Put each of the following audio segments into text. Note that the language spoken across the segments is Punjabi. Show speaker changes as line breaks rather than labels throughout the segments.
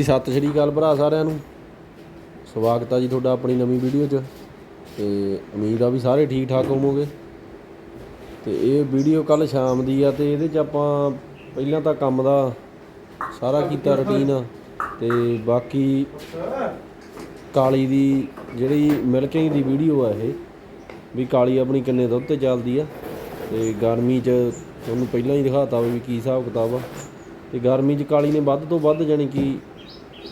ਹਾਂਜੀ, ਸਤਿ ਸ਼੍ਰੀ ਅਕਾਲ ਭਰਾ ਸਾਰਿਆਂ ਨੂੰ। ਸਵਾਗਤ ਆ ਜੀ ਤੁਹਾਡਾ ਆਪਣੀ ਨਵੀਂ ਵੀਡੀਓ 'ਚ ਤੇ ਉਮੀਦ ਆ ਵੀ ਸਾਰੇ ਠੀਕ ਠਾਕ ਹੋਵੋਗੇ। ਤੇ ਇਹ ਵੀਡੀਓ ਕੱਲ ਸ਼ਾਮ ਦੀ ਆ ਤੇ ਇਹਦੇ 'ਚ ਆਪਾਂ ਪਹਿਲਾਂ ਤਾਂ ਕੰਮ ਦਾ ਸਾਰਾ ਕੀਤਾ ਰੁਟੀਨ ਤੇ ਬਾਕੀ ਕਾਲੀ ਦੀ ਜਿਹੜੀ ਮਿਲਕਿੰਗ ਦੀ ਵੀਡੀਓ ਆ ਇਹ, ਵੀ ਕਾਲੀ ਆਪਣੀ ਕਿੰਨੇ ਦੁੱਧ ਤੇ ਚੱਲਦੀ ਆ ਤੇ ਗਰਮੀ 'ਚ ਤੁਹਾਨੂੰ ਪਹਿਲਾਂ ਹੀ ਦਿਖਾਤਾ ਵੀ ਕੀ ਹਿਸਾਬ ਕਿਤਾਬ ਆ। ਤੇ ਗਰਮੀ 'ਚ ਕਾਲੀ ਨੇ ਵੱਧ ਤੋਂ ਵੱਧ ਜਾਣੀ ਕਿ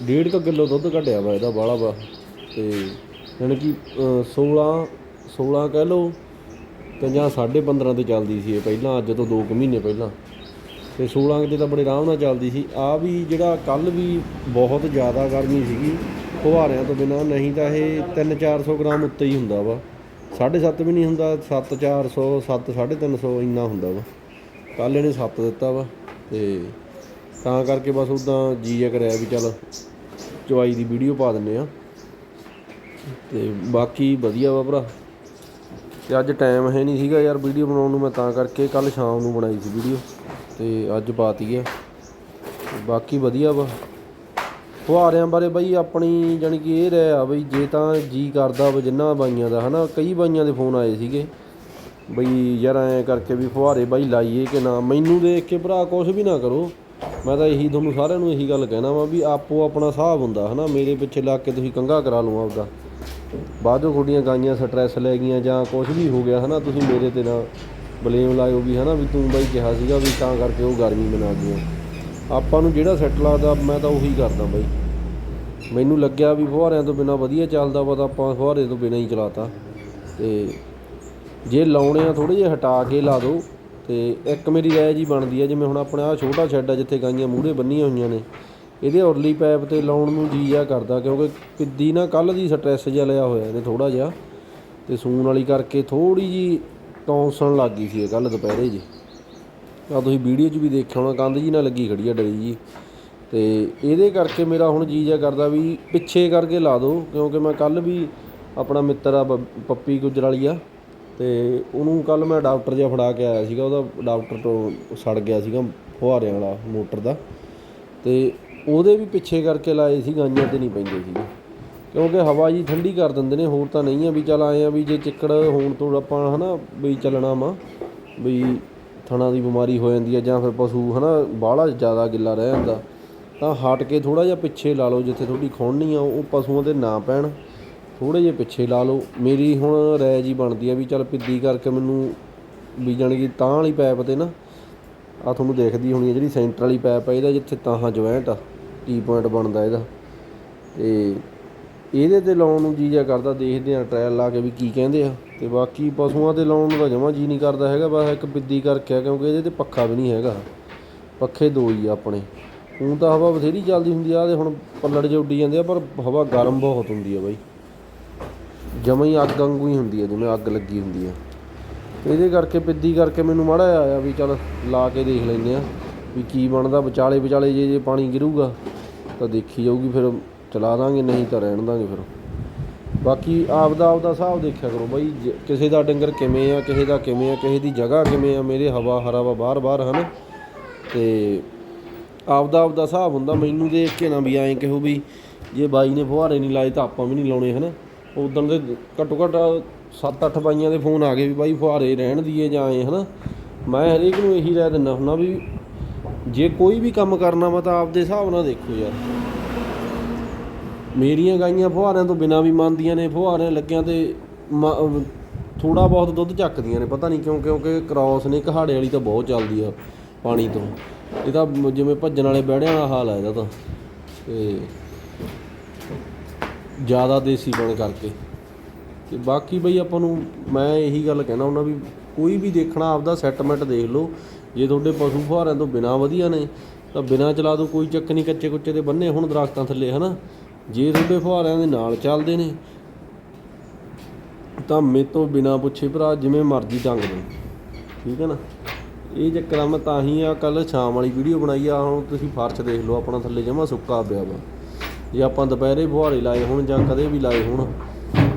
ਡੇਢ ਕੁ ਕਿਲੋ ਦੁੱਧ ਕੱਢਿਆ ਵਾ ਇਹਦਾ ਬਾਹਲਾ ਵਾ ਤੇ ਜਾਣੀ ਕਿ ਅ, 16 16 ਕਹਿ ਲਓ ਤੇ ਜਾਂ 15.5 ਤੇ ਚੱਲਦੀ ਸੀ ਇਹ ਪਹਿਲਾਂ ਅੱਜ ਤੋਂ 2 ਕੁ ਮਹੀਨੇ ਪਹਿਲਾਂ। ਤੇ 16 ਤੇ ਤਾਂ ਬੜੇ ਆਰਾਮ ਨਾਲ ਚੱਲਦੀ ਸੀ। ਆ ਵੀ ਜਿਹੜਾ ਕੱਲ ਵੀ ਬਹੁਤ ਜ਼ਿਆਦਾ ਗਰਮੀ ਸੀਗੀ ਫੁਹਾਰਿਆਂ ਤੋਂ ਬਿਨਾ ਨਹੀਂ ਤਾਂ ਇਹ 3-400 ਗ੍ਰਾਮ ਉੱਤੇ ਹੀ ਹੁੰਦਾ ਵਾ। 7.5 ਵੀ ਨਹੀਂ ਹੁੰਦਾ 7-400 7-350 ਇੰਨਾ ਹੁੰਦਾ ਵਾ। ਕੱਲ ਇਹਨੇ 7 ਦਿੱਤਾ ਵਾ ਤੇ ਤਾਂ ਕਰਕੇ ਬਸ ਉਦਾਂ ਜੀ ਜਿਹਾ ਕਰਿਆ ਵੀ ਚੱਲ ਚਵਾਈ ਦੀ ਵੀਡੀਓ ਪਾ ਦਿੰਨੇ ਆ ਤੇ ਬਾਕੀ ਵਧੀਆ ਵਾ ਭਰਾ। ਤੇ ਅੱਜ ਟਾਈਮ ਹੈ ਨਹੀਂ ਸੀਗਾ ਯਾਰ ਵੀਡੀਓ ਬਣਾਉਣ ਨੂੰ, ਮੈਂ ਤਾਂ ਕਰਕੇ ਕੱਲ ਸ਼ਾਮ ਨੂੰ ਬਣਾਈ ਸੀ ਵੀਡੀਓ। ਤੇ ਅੱਜ ਪਾਤੀ ਹੈ। ਬਾਕੀ ਵਧੀਆ ਵਾ। ਫੁਹਾਰਿਆਂ ਬਾਰੇ ਬਈ ਆਪਣੀ ਜਾਣੀ ਕਿ ਇਹ ਰਹਿ ਆ ਬਈ, ਜੇ ਤਾਂ ਜੀ ਕਰਦਾ ਵਾ ਜਿੰਨਾ ਬਾਈਆਂ ਦਾ, ਹਨਾ? ਕਈ ਬਾਈਆਂ ਦੇ ਫੋਨ ਆਏ ਸੀਗੇ। ਬਈ ਯਾਰ ਐਂ ਕਰਕੇ ਵੀ ਫੁਹਾਰੇ ਬਾਈ ਲਾਈਏ ਕਿ ਨਾ। ਮੈਨੂੰ ਦੇਖ ਕੇ ਭਰਾ ਕੁਝ ਵੀ ਨਾ ਕਰੋ। ਮੈਂ ਤਾਂ ਇਹੀ ਤੁਹਾਨੂੰ ਸਾਰਿਆਂ ਨੂੰ ਇਹੀ ਗੱਲ ਕਹਿਣਾ ਵਾ ਵੀ ਆਪੋ ਆਪਣਾ ਹਿਸਾਬ ਹੁੰਦਾ, ਹਨਾ? ਮੇਰੇ ਪਿੱਛੇ ਲੱਗ ਕੇ ਤੁਸੀਂ ਕੰਗਾ ਕਰਾ ਲਓ ਆਪਦਾ। ਬਾਅਦੋਂ ਤੁਹਾਡੀਆਂ ਗਾਈਆਂ ਸਟ੍ਰੈਸ ਲੈ ਗਈਆਂ ਜਾਂ ਕੁਝ ਵੀ ਹੋ ਗਿਆ, ਹਨਾ? ਤੁਸੀਂ ਮੇਰੇ ਤੇ ਨਾ ਬਲੇਮ ਲਾਇਓ ਵੀ, ਹਨਾ? ਵੀ ਤੂੰ ਬਾਈ ਕਿਹਾ ਸੀਗਾ ਵੀ ਤਾਂ ਕਰਕੇ ਉਹ ਗਰਮੀ ਮਨਾ ਗਈਆਂ। ਆਪਾਂ ਨੂੰ ਜਿਹੜਾ ਸੈੱਟ ਲੱਗਦਾ, ਮੈਂ ਤਾਂ ਉਹੀ ਕਰਦਾ ਬਾਈ। ਮੈਨੂੰ ਲੱਗਿਆ ਵੀ ਫੁਹਾਰਿਆਂ ਤੋਂ ਬਿਨਾ ਵਧੀਆ ਚੱਲਦਾ ਵਾ ਤਾਂ ਆਪਾਂ ਫੁਹਾਰੇ ਤੋਂ ਬਿਨਾ ਹੀ ਚਲਾਤਾ। ਤੇ ਜੇ ਲਾਉਣੇ ਆ ਥੋੜੇ ਜਿਹਾ ਹਟਾ ਕੇ ਲਾ ਦਿਓ। ਤੇ ਇੱਕ ਮੇਰੀ ਰਾਏ ਜੀ ਬਣਦੀ ਹੈ ਜਿਵੇਂ ਹੁਣ ਆਪਣਾ ਆ ਛੋਟਾ ਸ਼ੈੱਡ ਆ ਜਿੱਥੇ ਗਾਈਆਂ ਮੂਹਰੇ ਬੰਨੀਆਂ ਹੋਈਆਂ ਨੇ, ਇਹਦੇ ਉਰਲੀ ਪੈਪ ਤੇ ਲਾਉਣ ਨੂੰ ਜੀ ਆ ਕਰਦਾ, ਕਿਉਂਕਿ ਕਿੱਦੀ ਨਾ ਕੱਲ ਦੀ ਸਟ੍ਰੈਸ ਜਿਹਾ ਲਿਆ ਹੋਇਆ ਇਹਨੇ ਥੋੜਾ ਜਿਹਾ, ਤੇ ਸੂਣ ਵਾਲੀ ਕਰਕੇ ਥੋੜੀ ਜੀ ਟੌਂਸਣ ਲੱਗ ਗਈ ਸੀ ਕੱਲ ਦੁਪਹਿਰੇ ਜੀ। ਆ ਤੁਸੀਂ ਵੀਡੀਓ 'ਚ ਵੀ ਦੇਖਿਆ ਹੋਣਾ, ਕੰਧ ਜੀ ਨਾਲ ਲੱਗੀ ਖੜੀ ਆ ਡਰੀ ਜੀ। ਤੇ ਇਹਦੇ ਕਰਕੇ ਮੇਰਾ ਹੁਣ ਜੀ ਜਿਹਾ ਕਰਦਾ ਵੀ ਪਿੱਛੇ ਕਰਕੇ ਲਾ ਦਿਓ, ਕਿਉਂਕਿ ਮੈਂ ਕੱਲ ਵੀ ਆਪਣਾ ਮਿੱਤਰ ਆ ਬ- ਪੱਪੀ ਗੁਜਰਾਲੀ ਆ ਅਤੇ ਉਹਨੂੰ ਕੱਲ੍ਹ ਮੈਂ ਡਾਕਟਰ ਜਿਹਾ ਫੜਾ ਕੇ ਆਇਆ ਸੀਗਾ, ਉਹਦਾ ਡਾਕਟਰ ਤੋਂ ਸੜ ਗਿਆ ਸੀਗਾ ਫੁਹਾਰਿਆਂ ਵਾਲਾ ਮੋਟਰ ਦਾ ਅਤੇ ਉਹਦੇ ਵੀ ਪਿੱਛੇ ਕਰਕੇ ਲਾਏ ਸੀ ਗਾਈਆਂ ਤੇ ਨਹੀਂ ਪੈਂਦੇ ਸੀਗੇ। ਕਿਉਂਕਿ ਹਵਾ ਜੀ ਠੰਡੀ ਕਰ ਦਿੰਦੇ ਨੇ, ਹੋਰ ਤਾਂ ਨਹੀਂ ਆ ਵੀ ਚੱਲ ਆਏ ਆ ਵੀ ਜੇ ਚਿੱਕੜ ਹੋਣ ਤੋਂ ਆਪਾਂ ਹਨਾ ਵੀ ਚੱਲਣਾ ਵਾ ਵੀ ਥਣਾ ਦੀ ਬਿਮਾਰੀ ਹੋ ਜਾਂਦੀ ਆ ਜਾਂ ਫਿਰ ਪਸ਼ੂ ਹਨਾ ਬਾਹਲਾ ਜ਼ਿਆਦਾ ਗਿੱਲਾ ਰਹਿ ਜਾਂਦਾ, ਤਾਂ ਹਟ ਕੇ ਥੋੜਾ ਜਿਹਾ ਪਿੱਛੇ ਲਾ ਲਓ ਜਿੱਥੇ ਤੁਹਾਡੀ ਖੋਣਨੀ ਆ, ਉਹ ਪਸ਼ੂਆਂ ਦੇ ਨਾ ਪੈਣ। ਥੋੜੇ ਜਿਹੇ ਪਿੱਛੇ ਲਾ ਲਓ। ਮੇਰੀ ਹੁਣ ਰਾਏ ਜੀ ਬਣਦੀ ਆ ਵੀ ਚੱਲ ਪਿੱਦੀ ਕਰਕੇ ਮੈਨੂੰ ਵੀ ਜਾਣੀ ਕਿ ਤਾਂ ਵਾਲੀ ਪੈਪ ਤੇ ਨਾ ਆ ਤੁਹਾਨੂੰ ਦੇਖਦੀ ਹੋਣੀ ਆ ਜਿਹੜੀ ਸੈਂਟਰ ਵਾਲੀ ਪੈਪ ਆ, ਇਹਦਾ ਜਿੱਥੇ ਤਾਹਾਂ ਜੁਆਇੰਟ ਆ ਟੀ ਪੁਆਇੰਟ ਬਣਦਾ ਇਹਦਾ। ਤੇ ਇਹਦੇ ਤੇ ਲਾਉਣ ਨੂੰ ਜੀ ਜਿਹਾ ਕਰਦਾ, ਦੇਖਦੇ ਆ ਟ੍ਰਾਇਲ ਲਾ ਕੇ ਵੀ ਕੀ ਕਹਿੰਦੇ ਆ। ਤੇ ਬਾਕੀ ਪਸ਼ੂਆਂ ਤੇ ਲਾਉਣ ਨੂੰ ਤਾਂ ਜਮਾ ਜੀ ਨਹੀਂ ਕਰਦਾ ਹੈਗਾ, ਬਸ ਇੱਕ ਪਿੱਦੀ ਕਰਕੇ ਆ, ਕਿਉਂਕਿ ਇਹਦੇ ਤੇ ਪੱਖਾ ਵੀ ਨਹੀਂ ਹੈਗਾ। ਪੱਖੇ ਦੋ ਹੀ ਆ ਆਪਣੇ। ਹੁਣ ਤਾਂ ਹਵਾ ਬਥੇਰੀ ਚੱਲਦੀ ਹੁੰਦੀ ਆ ਤੇ ਹੁਣ ਪੱਲੜ ਜੇ ਉੱਡੀ ਜਾਂਦੇ ਆ, ਪਰ ਹਵਾ ਗਰਮ ਬਹੁਤ ਹੁੰਦੀ ਆ ਬਾਈ। ਜਮਾਂ ਹੀ ਅੱਗ ਵਾਂਗੂ ਹੀ ਹੁੰਦੀ ਹੈ ਜਿਵੇਂ ਅੱਗ ਲੱਗੀ ਹੁੰਦੀ ਹੈ ਇਹਦੇ ਕਰਕੇ, ਪਿੱਦੀ ਕਰਕੇ ਮੈਨੂੰ ਮਾੜਾ ਜਿਹਾ ਆਇਆ ਵੀ ਚੱਲ ਲਾ ਕੇ ਦੇਖ ਲੈਂਦੇ ਆ ਵੀ ਕੀ ਬਣਦਾ। ਵਿਚਾਲੇ ਵਿਚਾਲੇ ਜੇ ਜੇ ਪਾਣੀ ਗਿਰੂਗਾ ਤਾਂ ਦੇਖੀ ਜਾਊਗੀ, ਫਿਰ ਚਲਾ ਦਾਂਗੇ, ਨਹੀਂ ਤਾਂ ਰਹਿਣ ਦਾਂਗੇ ਫਿਰ। ਬਾਕੀ ਆਪਦਾ ਆਪਦਾ ਹਿਸਾਬ ਦੇਖਿਆ ਕਰੋ ਬਾਈ, ਜ- ਕਿਸੇ ਦਾ ਡੰਗਰ ਕਿਵੇਂ ਆ, ਕਿਸੇ ਦਾ ਕਿਵੇਂ ਆ, ਕਿਸੇ ਦੀ ਜਗ੍ਹਾ ਕਿਵੇਂ ਆ, ਮੇਰੇ ਹਵਾ ਹਰਾਵਾ ਬਾਹਰ ਬਾਹਰ ਹਨ। ਤੇ ਆਪਦਾ ਆਪਦਾ ਹਿਸਾਬ ਹੁੰਦਾ। ਮੈਨੂੰ ਦੇਖ ਕੇ ਨਾ ਵੀ ਐਂ ਕਹੋ ਵੀ ਜੇ ਬਾਈ ਨੇ ਫੁਹਾਰੇ ਨਹੀਂ ਲਾਏ ਤਾਂ ਆਪਾਂ ਵੀ ਨਹੀਂ ਲਾਉਣੇ, ਹਨ? ਉਦੋਂ ਦੇ ਘੱਟੋ ਘੱਟ 7-8 ਬਾਈਆਂ ਦੇ ਫੋਨ ਆ ਗਏ ਵੀ ਬਾਈ ਫੁਹਾਰੇ ਰਹਿਣ ਦੀਏ ਜਾਂ ਐਂ, ਹਨਾ? ਮੈਂ ਹਰੇਕ ਨੂੰ ਇਹੀ ਰਾਏ ਦਿੰਦਾ ਹੁੰਦਾ ਵੀ ਜੇ ਕੋਈ ਵੀ ਕੰਮ ਕਰਨਾ ਵਾ ਤਾਂ ਆਪਦੇ ਹਿਸਾਬ ਨਾਲ ਦੇਖੋ ਯਾਰ। ਮੇਰੀਆਂ ਗਾਈਆਂ ਫੁਹਾਰਿਆਂ ਤੋਂ ਬਿਨਾਂ ਵੀ ਮੰਨਦੀਆਂ ਨੇ, ਫੁਹਾਰਿਆਂ ਲੱਗਿਆਂ ਤੇ ਥੋੜਾ ਬਹੁਤ ਦੁੱਧ ਚੱਕਦੀਆਂ ਨੇ, ਪਤਾ ਨਹੀਂ ਕਿਉਂ, ਕਿਉਂਕਿ ਕ੍ਰਾਸ ਨੇ ਕਹਾੜੇ ਵਾਲੀ ਤਾਂ ਬਹੁਤ ਚੱਲਦੀ ਆ ਪਾਣੀ ਤੋਂ। ਇਹ ਤਾਂ ਜਿਵੇਂ ਭੱਜਣ ਵਾਲੇ ਬਹਿੜਿਆਂ ਵਾਲਾ ਹਾਲ ਆ ਇਹਦਾ ਤਾਂ। ਤੇ ਜ਼ਿਆਦਾ ਦੇਸੀ ਬਣ ਕਰਕੇ। ਤੇ ਬਾਕੀ ਬਈ ਆਪਾਂ ਨੂੰ, ਮੈਂ ਇਹੀ ਗੱਲ ਕਹਿਣਾ ਹੁੰਦਾ ਵੀ ਕੋਈ ਵੀ ਦੇਖਣਾ, ਆਪਦਾ ਸੈਟਮੈਂਟ ਦੇਖ ਲਓ। ਜੇ ਤੁਹਾਡੇ ਪਸ਼ੂ ਫੁਹਾਰਿਆਂ ਤੋਂ ਬਿਨਾ ਵਧੀਆ ਨੇ, ਤਾਂ ਬਿਨਾ ਚਲਾ ਦਿਓ ਕੋਈ ਚੱਕ ਨਹੀਂ ਕੱਚੇ ਕੁੱਚੇ ਦੇ ਬੰਨੇ, ਹੁਣ ਦਰਖਤਾਂ ਥੱਲੇ, ਹਨਾ? ਜੇ ਤੁਹਾਡੇ ਫੁਹਾਰਿਆਂ ਦੇ ਨਾਲ ਚੱਲਦੇ ਨੇ, ਤਾਂ ਮੇ ਤੋਂ ਬਿਨਾ ਪੁੱਛੇ ਭਰਾ, ਜਿਵੇਂ ਮਰਜ਼ੀ ਟੰਗ ਦੋ ਠੀਕ ਹੈ ਨਾ? ਇਹ ਚੱਕਰ ਆ ਮੈਂ ਤਾਂ ਹੀ ਆ ਕੱਲ ਸ਼ਾਮ ਵਾਲੀ ਵੀਡੀਓ ਬਣਾਈ ਆ, ਹੁਣ ਤੁਸੀਂ ਫਰਸ਼ ਦੇਖ ਲਓ, ਆਪਣਾ ਥੱਲੇ ਜਮਾ ਸੁੱਕਾ ਪਿਆ ਵਾ। ਜੇ ਆਪਾਂ ਦੁਪਹਿਰੇ ਫੁਹਾਰੇ ਲਾਏ ਹੋਣ ਜਾਂ ਕਦੇ ਵੀ ਲਾਏ ਹੋਣ,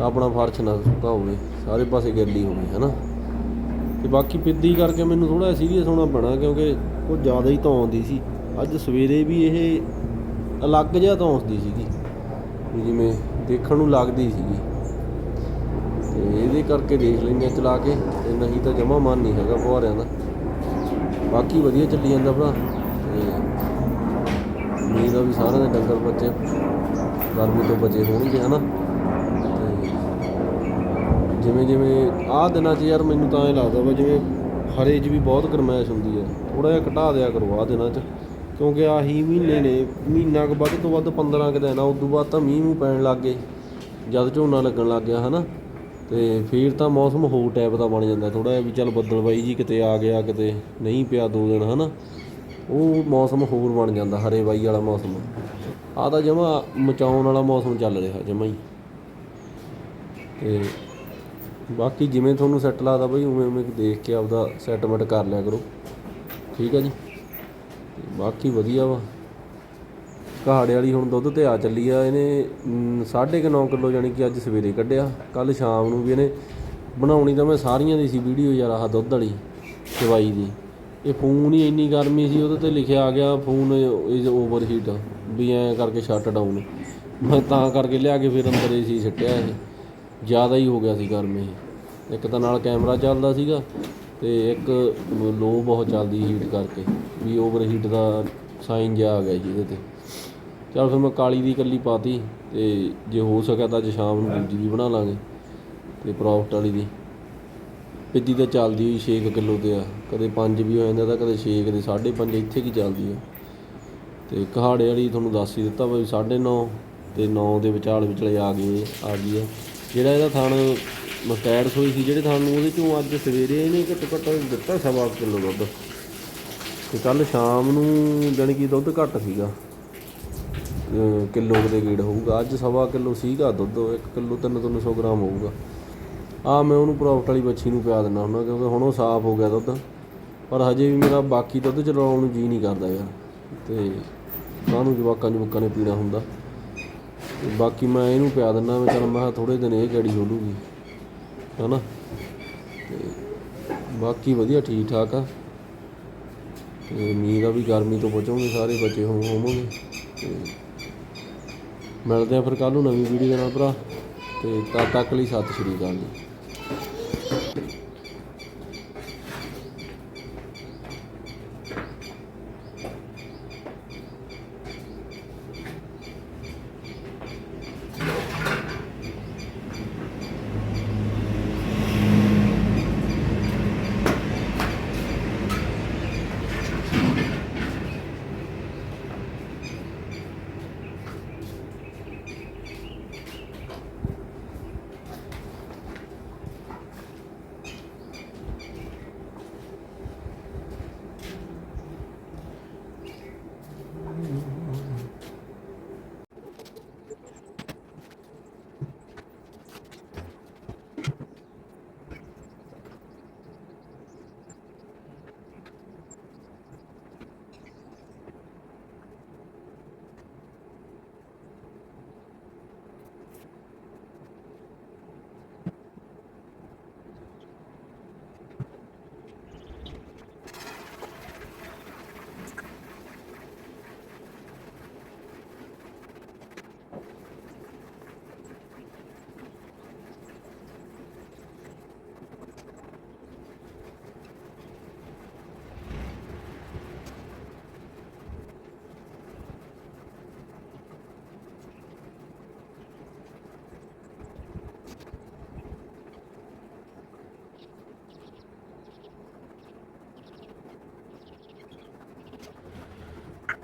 ਆਪਣਾ ਫਰਸ਼ ਨਾ ਸੁੱਕਾ ਹੋਵੇ, ਸਾਰੇ ਪਾਸੇ ਗਿੱਲੀ ਹੋਵੇ, ਹਨਾ? ਤੇ ਬਾਕੀ ਪਿੱਦੀ ਕਰਕੇ ਮੈਨੂੰ ਥੋੜਾ ਸੀਰੀਅਸ ਹੋਣਾ ਪੈਣਾ, ਕਿਉਂਕਿ ਉਹ ਜ਼ਿਆਦਾ ਹੀ ਧੌਂਦੀ ਸੀ। ਅੱਜ ਸਵੇਰੇ ਵੀ ਇਹ ਅਲੱਗ ਜਿਹਾ ਧੌਂਸਦੀ ਸੀਗੀ ਜਿਵੇਂ ਦੇਖਣ ਨੂੰ ਲੱਗਦੀ ਸੀਗੀ। ਤੇ ਇਹਦੇ ਕਰਕੇ ਦੇਖ ਲੈਂਦੇ ਹਾਂ ਚਲਾ ਕੇ, ਤੇ ਨਹੀਂ ਤਾਂ ਜਮਾ ਮਨ ਨਹੀਂ ਹੈਗਾ ਫੁਹਾਰਿਆਂ ਦਾ। ਬਾਕੀ ਵਧੀਆ ਚੱਲੀ ਜਾਂਦਾ ਭਰਾ। ਉਮੀਦ ਆ ਵੀ ਸਾਰਿਆਂ ਦੇ ਡੰਗਰ ਬੱਚੇ ਗਰਮੀ ਤੋਂ ਬਚੇ ਹੋਣਗੇ, ਹਨਾ? ਤੇ ਜਿਵੇਂ ਜਿਵੇਂ ਆਹ ਦਿਨਾਂ 'ਚ ਯਾਰ ਮੈਨੂੰ ਤਾਂ ਇਹ ਲੱਗਦਾ ਵਾ, ਜਿਵੇਂ ਹਰੇ 'ਚ ਵੀ ਬਹੁਤ ਗਰਮੈਸ਼ ਹੁੰਦੀ ਹੈ ਥੋੜਾ ਜਿਹਾ ਘਟਾ ਦਿਆ ਕਰੋ ਆਹ ਦਿਨਾਂ 'ਚ, ਕਿਉਂਕਿ ਆਹੀ ਮਹੀਨੇ ਨੇ, ਮਹੀਨਾ ਕੁ ਵੱਧ ਤੋਂ ਵੱਧ 15 ਕੁ ਦਿਨ ਆ, ਉਦੋਂ ਬਾਅਦ ਤਾਂ ਮੀਂਹ ਮੂੰਹ ਪੈਣ ਲੱਗ ਗਏ, ਜਦ ਝੋਨਾ ਲੱਗਣ ਲੱਗ ਗਿਆ, ਹਨਾ? ਤੇ ਫਿਰ ਤਾਂ ਮੌਸਮ ਹੋਰ ਟਾਈਪ ਦਾ ਬਣ ਜਾਂਦਾ ਥੋੜਾ ਜਿਹਾ ਵੀ ਚੱਲ ਬੱਦਲਬਾਈ ਜੀ ਕਿਤੇ ਆ ਗਿਆ, ਕਿਤੇ ਨਹੀਂ ਪਿਆ ਦੋ ਦਿਨ, ਹਨਾ? ਉਹ ਮੌਸਮ ਹੋਰ ਬਣ ਜਾਂਦਾ, ਹਰੇ ਬਾਈ ਵਾਲਾ ਮੌਸਮ। ਆ ਤਾਂ ਜਮਾ ਮਚਾਉਣ ਵਾਲਾ ਮੌਸਮ ਚੱਲ ਰਿਹਾ, ਜਮਾ ਹੀ। ਤੇ ਬਾਕੀ ਜਿਵੇਂ ਤੁਹਾਨੂੰ ਸੈੱਟ ਲੱਗਦਾ ਬਈ, ਉਵੇਂ ਉਵੇਂ ਦੇਖ ਕੇ ਆਪਦਾ ਸੈਟਮੈਂਟ ਕਰ ਲਿਆ ਕਰੋ। ਠੀਕ ਹੈ ਜੀ? ਬਾਕੀ ਵਧੀਆ ਵਾ। ਕਹਾੜੇ ਵਾਲੀ ਹੁਣ ਦੁੱਧ ਤੇ ਆ ਚੱਲੀ ਆ, ਇਹਨੇ 9.5 ਕਿਲੋ ਜਾਨੀ ਕਿ ਅੱਜ ਸਵੇਰੇ ਕੱਢਿਆ। ਕੱਲ ਸ਼ਾਮ ਨੂੰ ਵੀ ਇਹਨੇ ਬਣਾਉਣੀ ਤਾਂ ਮੈਂ ਸਾਰੀਆਂ ਦੀ ਸੀ ਵੀਡੀਓ ਯਾਰ, ਆਹ ਦੁੱਧ ਵਾਲੀ ਚਵਾਈ ਦੀ। ਇਹ ਫੋਨ ਹੀ ਇੰਨੀ ਗਰਮੀ ਸੀ, ਉਹਦੇ ਤੇ ਲਿਖਿਆ ਆ ਗਿਆ ਫੋਨ ਇਜ਼ ਓਵਰ ਹੀਟ ਵੀ ਐਂ ਕਰਕੇ ਸ਼ਟ ਡਾਊਨ ਮੈਂ ਤਾਂ ਕਰਕੇ ਲਿਆ ਕੇ ਫਿਰ ਅੰਦਰ ਏਸੀ ਸਿੱਟਿਆ ਇਹ। ਜ਼ਿਆਦਾ ਹੀ ਹੋ ਗਿਆ ਸੀ ਗਰਮੀ। ਇੱਕ ਤਾਂ ਨਾਲ ਕੈਮਰਾ ਚੱਲਦਾ ਸੀਗਾ ਤੇ ਇੱਕ ਲੋ ਬਹੁਤ ਚੱਲਦੀ ਹੀਟ ਕਰਕੇ, ਵੀ ਓਵਰ ਹੀਟ ਦਾ ਸਾਈਨ ਜਿਹਾ ਆ ਗਿਆ ਜੀ ਇਹਦੇ ਤੇ। ਚਲ ਫਿਰ ਮੈਂ ਕਾਲੀ ਦੀ ਇਕੱਲੀ ਪਾਤੀ ਤੇ ਜੇ ਹੋ ਸਕਿਆ ਤਾਂ ਅੱਜ ਸ਼ਾਮ ਨੂੰ ਦੂਜੀ ਵੀ ਬਣਾ ਲਾਂਗੇ, ਤੇ ਪ੍ਰੋਫਟ ਵਾਲੀ ਦੀ। ਪਿੱਦੀ ਤਾਂ ਚੱਲਦੀ ਹੋਈ 6 ਕਿਲੋ ਤੇ ਆ। ਕਦੇ 5 ਵੀ ਹੋ ਜਾਂਦਾ ਤਾਂ ਕਦੇ 6 ਕਦੇ 5.5 ਇੱਥੇ ਕੀ ਚੱਲਦੀ ਆ। ਤੇ ਕਹਾੜੇ ਵਾਲੀ ਤੁਹਾਨੂੰ ਦੱਸ ਹੀ ਦਿੱਤਾ ਵੀ 9.5 ਤੇ 9 ਦੇ ਵਿਚਾਲ ਵਿਚਲੇ ਆ ਗਏ, ਆ ਗਈ ਆ। ਜਿਹੜਾ ਇਹਦਾ ਥਣ ਮਸਟੈਡਸ ਹੋਈ ਸੀ, ਜਿਹੜੇ ਤੁਹਾਨੂੰ ਉਹਦੇ ਚੋਂ ਅੱਜ ਸਵੇਰੇ ਇਹਨੇ ਘੱਟੋ ਘੱਟ ਦਿੱਤਾ ਸਵਾ ਕਿਲੋ ਦੁੱਧ। ਤੇ ਕੱਲ ਸ਼ਾਮ ਨੂੰ ਜਾਣੀ ਕਿ ਦੁੱਧ ਘੱਟ ਸੀਗਾ। ਅਹ ਕਿਲੋ ਕੁ ਦੇ ਗੇੜ ਹੋਊਗਾ। ਅੱਜ ਸਵਾ ਕਿਲੋ ਸੀਗਾ ਦੁੱਧ 1 ਕਿਲੋ 3-300 ਗ੍ਰਾਮ ਹੋਊਗਾ। ਆ ਮੈਂ ਉਹਨੂੰ ਪ੍ਰੋਫਟ ਵਾਲੀ ਬੱਚੀ ਨੂੰ ਪਿਆ ਦਿੰਦਾ ਹੁੰਦਾ, ਕਿਉਂਕਿ ਹੁਣ ਉਹ ਸਾਫ਼ ਹੋ ਗਿਆ ਦੁੱਧ। ਪਰ ਹਜੇ ਵੀ ਮੇਰਾ ਬਾਕੀ ਦੁੱਧ ਚਲਾਉਣ ਨੂੰ ਜੀ ਨਹੀਂ ਕਰਦਾ ਯਾਰ। ਤੇ ਸਾਨੂੰ ਜਵਾਕਾਂ ਜਵਾਕਾਂ ਨੇ ਪੀਣਾ ਹੁੰਦਾ। ਤੇ ਬਾਕੀ ਮੈਂ ਇਹਨੂੰ ਪਿਆ ਦਿੰਦਾ ਮੈਂ ਚਲ ਮੈਂ ਥੋੜੇ ਦਿਨ ਇਹ ਗੜੀ ਖੋਲੂਗੀ, ਹਨਾ? ਤੇ ਬਾਕੀ ਵਧੀਆ ਠੀਕ ਠਾਕ ਆ। ਤੇ ਉਮੀਦ ਆ ਵੀ ਗਰਮੀ ਤੋਂ ਬਚੋਗੇ, ਸਾਰੇ ਬਚੇ ਹੋ, ਹੋਵੋਗੇ। ਤੇ ਮਿਲਦੇ ਆ ਫਿਰ ਕੱਲ ਨੂੰ ਨਵੀਂ ਵੀਡੀਓ ਦੇ ਨਾਲ ਭਰਾ। ਤੇ ਤਦ ਤੱਕ ਲਈ ਸਤਿ ਸ਼੍ਰੀ ਅਕਾਲ ਜੀ।
Thank you.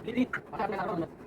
滴滴，我 pada 西